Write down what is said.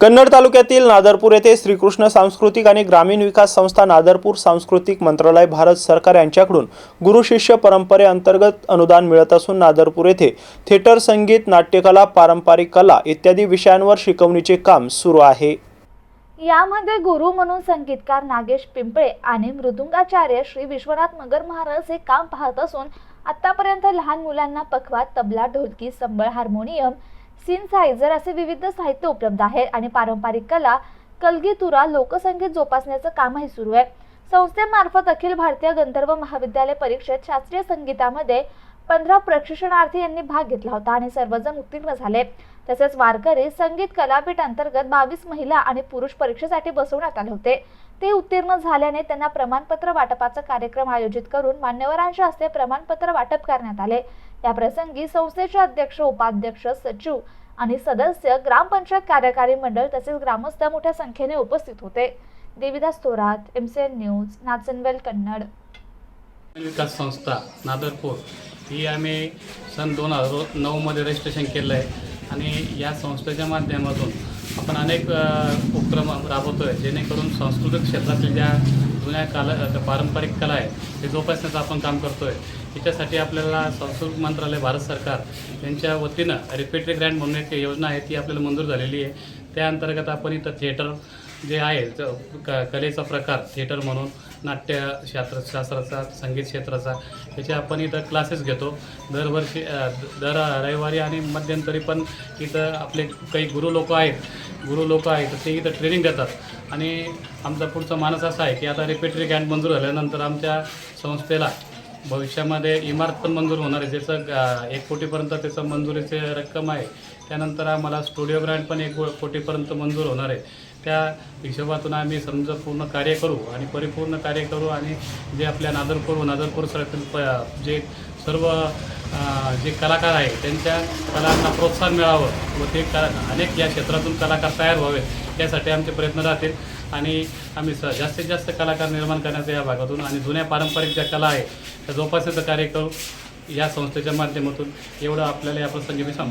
कन्नड तालुक्यातील नादरपूर येथे श्रीकृष्ण सांस्कृतिक आणि ग्रामीण विकास संस्था नादरपूर सांस्कृतिक मंत्रालय भारत सरकार यांच्याकडून गुरुशिष्य परंपरेअंतर्गत अनुदान मिळत असून नादरपूर येथे थिएटर संगीत नाट्यकला पारंपरिक कला इत्यादी विषयांवर शिकवणीचे काम सुरू आहे. यामध्ये गुरु म्हणून संगीतकार नागेश पिंपळे आणि मृदुंगाचार्य श्री विश्वनाथ मगर महाराज हे काम पाहत असून आतापर्यंत लहान मुलांना पखवात तबला ढोलकी संबळ हार्मोनियम सिनसायझर असे विविध साहित्य उपलब्ध आहे आणि पारंपरिक कला कलगीतुरा लोकसंगीत जोपासण्याचं कामही सुरू आहे. संस्थेमार्फत अखिल भारतीय गंधर्व महाविद्यालय परीक्षेत शास्त्रीय संगीतामध्ये पंधरा प्रशिक्षणार्थी यांनी भाग घेतला होता आणि सर्वजण उत्तीर्ण झाले. तसेच वारकरी संगीत कलापीठ अंतर्गत बावीस महिला आणि पुरुष परीक्षेसाठी बसवण्यात आले होते. ते उत्तीर्ण झाल्याने त्यांना प्रमाणपत्र वाटपाचा कार्यक्रम आयोजित करून मान्यवरांच्या हस्ते प्रमाणपत्र वाटप करण्यात आले. या प्रसंगी संस्थेचे अध्यक्ष उपाध्यक्ष सचिव आणि सदस्य ग्रामपंचायत कार्यकारी मंडळ तसेच ग्रामस्थ मोठ्या संख्येने उपस्थित होते. Devidas Thorat N news Nachanvel Kannad. विकास संस्था नादरपूर ही आम्ही सन दोन हजार नऊमध्ये रजिस्ट्रेशन केलं आहे. आणि या संस्थेच्या माध्यमातून आपण अनेक उपक्रम राबवतो आहे जेणेकरून सांस्कृतिक क्षेत्रातील ज्या जुन्या काला पारंपरिक कला आहे ते जोपासण्याचं आपण काम करतो आहे याच्यासाठी आपल्याला सांस्कृतिक मंत्रालय भारत सरकार यांच्या वतीनं रिपीटरी ग्रँड म्हणून एक योजना आहे ती आपल्याला मंजूर झालेली आहे. त्या अंतर्गत आपण इथं थिएटर जे आहे क कलेचा प्रकार थिएटर म्हणून नाट्य शास्त्र शास्त्राचा संगीत क्षेत्राचा त्याचे आपण इथं क्लासेस घेतो. दरवर्षी दर रविवारी आणि मध्यंतरी पण इथं आपले काही गुरु लोक आहेत गुरु लोक आहेत ते इथं ट्रेनिंग देतात. आणि आमचा पुढचा मानस असा आहे की आता रिपेटरी गॅन्ड मंजूर झाल्यानंतर आमच्या संस्थेला भविष्यामध्ये इमारत पण मंजूर होणार आहे. ज्याचं एक कोटीपर्यंत त्याचं मंजुरीचे रक्कम आहे. त्यानंतर आम्हाला स्टुडिओ ग्रँट पण एक कोटीपर्यंत मंजूर होणार आहे. त्या हिशोबातून आम्ही समजा पूर्ण कार्य करू आणि परिपूर्ण कार्य करू आणि जे आपल्या नादरपूर नादरपूर सारखील प जे सर्व जे कलाकार आहे त्यांच्या कलांना प्रोत्साहन मिळावं व ते कला अनेक या क्षेत्रातून कलाकार तयार व्हावेत यासाठी आमचे प्रयत्न राहतील. आणि आम्ही स जास्तीत जास्त कलाकार निर्माण करण्याचा या भागातून आणि जुन्या पारंपरिक ज्या कला आहे त्या जोपासण्याचं कार्य करू या संस्थेच्या माध्यमातून. एवढं आपल्याला या प्रसंगी मी सांगतो.